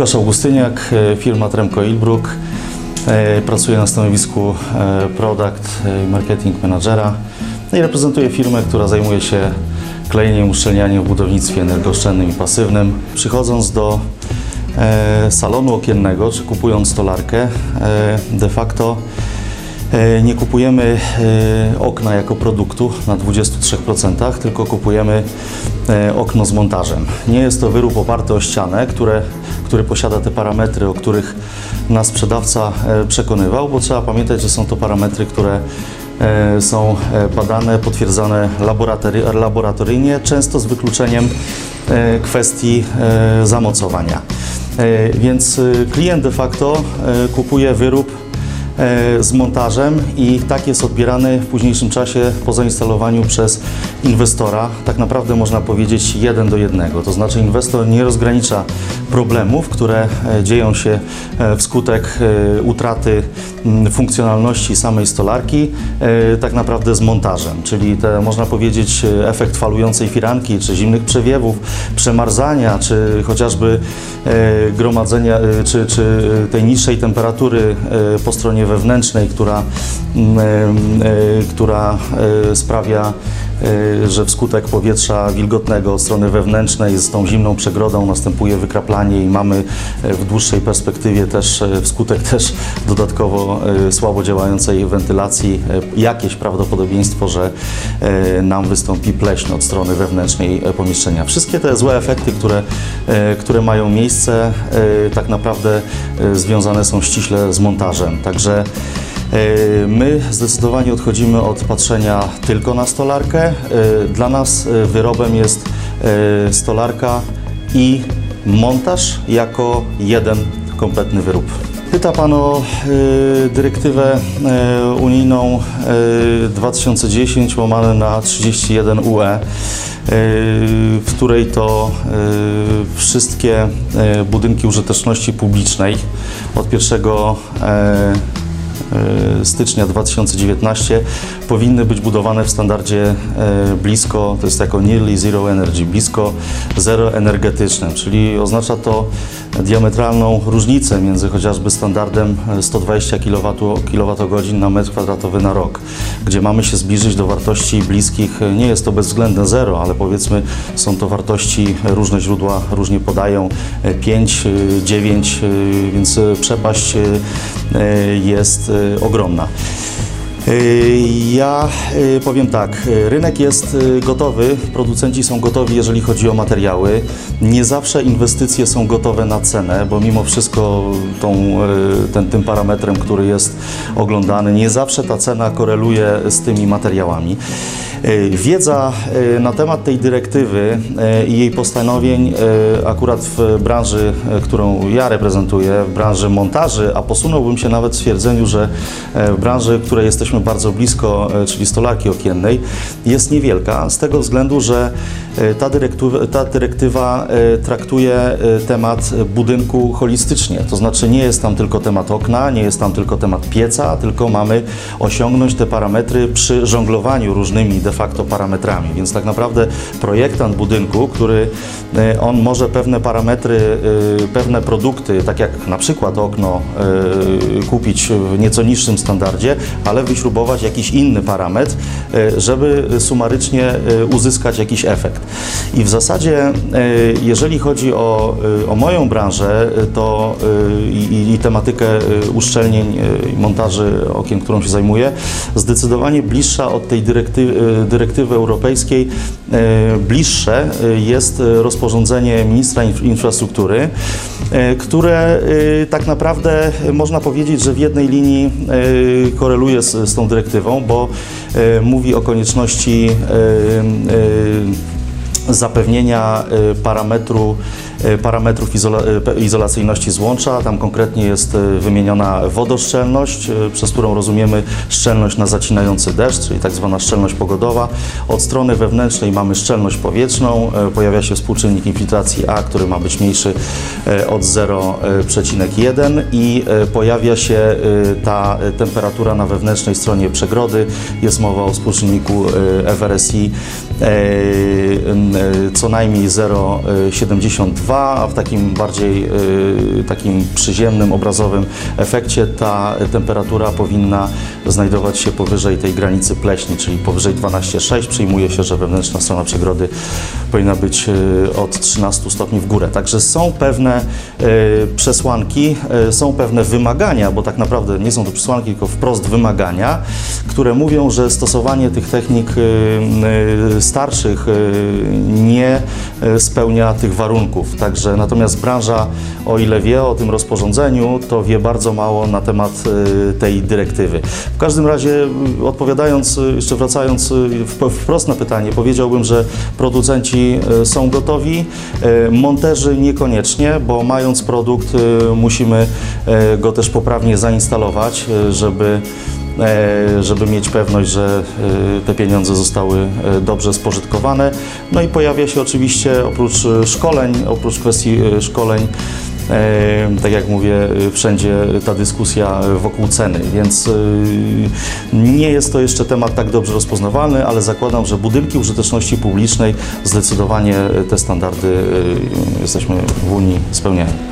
Łukasz Augustyniak, e, firma Tremco Ilbruk. E, Pracuję na stanowisku e, Product Marketing Managera no i reprezentuję firmę, która zajmuje się klejeniem uszczelnianiem w budownictwie energooszczędnym i pasywnym. Przychodząc do salonu okiennego, czy kupując stolarkę, de facto Nie kupujemy okna jako produktu na 23%, tylko kupujemy okno z montażem. Nie jest to wyrób oparty o ścianę, które, który posiada te parametry, o których nas sprzedawca e, przekonywał, bo trzeba pamiętać, że są to parametry, które e, są e, badane, potwierdzane laboratory, laboratoryjnie, często z wykluczeniem kwestii zamocowania. Więc klient de facto kupuje wyrób z montażem i tak jest odbierany w późniejszym czasie po zainstalowaniu przez inwestora. Tak naprawdę można powiedzieć jeden do jednego. To znaczy inwestor nie rozgranicza problemów, które e, dzieją się e, wskutek e, utraty funkcjonalności samej stolarki, tak naprawdę z montażem. Czyli te, można powiedzieć, efekt falującej firanki, czy zimnych przewiewów, przemarzania, czy chociażby gromadzenia, czy, czy tej niższej temperatury po stronie wewnętrznej, która, która sprawia, że wskutek powietrza wilgotnego od strony wewnętrznej z tą zimną przegrodą następuje wykraplanie i mamy e, w dłuższej perspektywie też e, wskutek też dodatkowo słabo działającej wentylacji jakieś prawdopodobieństwo, że nam wystąpi pleśń od strony wewnętrznej pomieszczenia. Wszystkie te złe efekty, które, które mają miejsce, tak naprawdę związane są ściśle z montażem. Także My zdecydowanie odchodzimy od patrzenia tylko na stolarkę. E, Dla nas e, wyrobem jest e, stolarka i montaż jako jeden kompletny wyrób. Pyta Pan o e, dyrektywę e, unijną e, 2010 łamane na 31 UE, e, w której to e, wszystkie e, budynki użyteczności publicznej od 1 e, e, stycznia 2019 powinny być budowane w standardzie e, blisko, to jest jako nearly zero energy, blisko zero energetycznym, czyli oznacza to diametralną różnicę między chociażby standardem e, 120 kWh na metr kwadratowy na rok, gdzie mamy się zbliżyć do wartości bliskich, e, nie jest to bezwzględne zero, ale powiedzmy są to wartości, e, różne źródła różnie podają, e, 5, e, 9, e, więc e, przepaść e, e, jest e, ogromna. Y, Ja y, powiem tak, y, rynek jest gotowy, producenci są gotowi, jeżeli chodzi o materiały. Nie zawsze inwestycje są gotowe na cenę, bo mimo wszystko tą, ten, tym parametrem, który jest oglądany, nie zawsze ta cena koreluje z tymi materiałami. Y, Wiedza y, na temat tej dyrektywy y, i jej postanowień akurat w branży, którą ja reprezentuję, w branży montaży, a posunąłbym się nawet w stwierdzeniu, że e, w branży, której jesteśmy bardzo blisko, e, czyli stolarki okiennej, jest niewielka z tego względu, że e, ta dyrektywa, ta dyrektywa e, traktuje e, temat budynku holistycznie, to znaczy nie jest tam tylko temat okna, nie jest tam tylko temat pieca, tylko mamy osiągnąć te parametry przy żonglowaniu różnymi de facto parametrami, więc tak naprawdę projektant budynku, który e, on może pewne parametry, e, pewne produkty, tak jak na przykład okno e, kupić w nieco niższym standardzie, ale wyśrubować jakiś inny parametr, e, żeby sumarycznie e, uzyskać jakiś efekt. I w zasadzie, e, jeżeli chodzi o, e, o moją branżę, e, to i, i tematykę uszczelnień montaży okien, którą się zajmuję, zdecydowanie bliższa od tej dyrektywy, dyrektywy europejskiej, bliższe jest rozporządzenie ministra inf- infrastruktury, które tak naprawdę można powiedzieć, że w jednej linii koreluje z, z tą dyrektywą, bo mówi o konieczności zapewnienia e, parametru, e, parametrów izola, pe- izolacyjności złącza. Tam konkretnie jest wymieniona wodoszczelność, przez którą rozumiemy szczelność na zacinający deszcz, czyli tak zwana szczelność pogodowa. Od strony wewnętrznej mamy szczelność powietrzną, pojawia się współczynnik infiltracji A, który ma być mniejszy od 0,1 i pojawia się ta temperatura na wewnętrznej stronie przegrody. Jest mowa o współczynniku FRSI co najmniej 0,72, a w takim bardziej y, takim przyziemnym, obrazowym efekcie ta temperatura powinna znajdować się powyżej tej granicy pleśni, czyli powyżej 12,6. Przyjmuje się, że wewnętrzna strona przegrody powinna być y, od 13 stopni w górę. Także są pewne y, przesłanki, y, są pewne wymagania, bo tak naprawdę nie są to przesłanki, tylko wprost wymagania, które mówią, że stosowanie tych technik starszych nie spełnia tych warunków. Także natomiast branża, o ile wie o tym rozporządzeniu, to wie bardzo mało na temat tej dyrektywy. W każdym razie odpowiadając, jeszcze wracając wprost na pytanie, powiedziałbym, że producenci y, są gotowi, y, monterzy niekoniecznie, bo mając produkt y, musimy go też poprawnie zainstalować, żeby e, żeby mieć pewność, że e, te pieniądze zostały e, dobrze spożytkowane. No i pojawia się oczywiście oprócz e, szkoleń, oprócz kwestii e, szkoleń, e, tak jak mówię, e, wszędzie ta dyskusja wokół ceny, więc e, nie jest to jeszcze temat tak dobrze rozpoznawalny, ale zakładam, że budynki użyteczności publicznej zdecydowanie te standardy e, jesteśmy w Unii spełniają.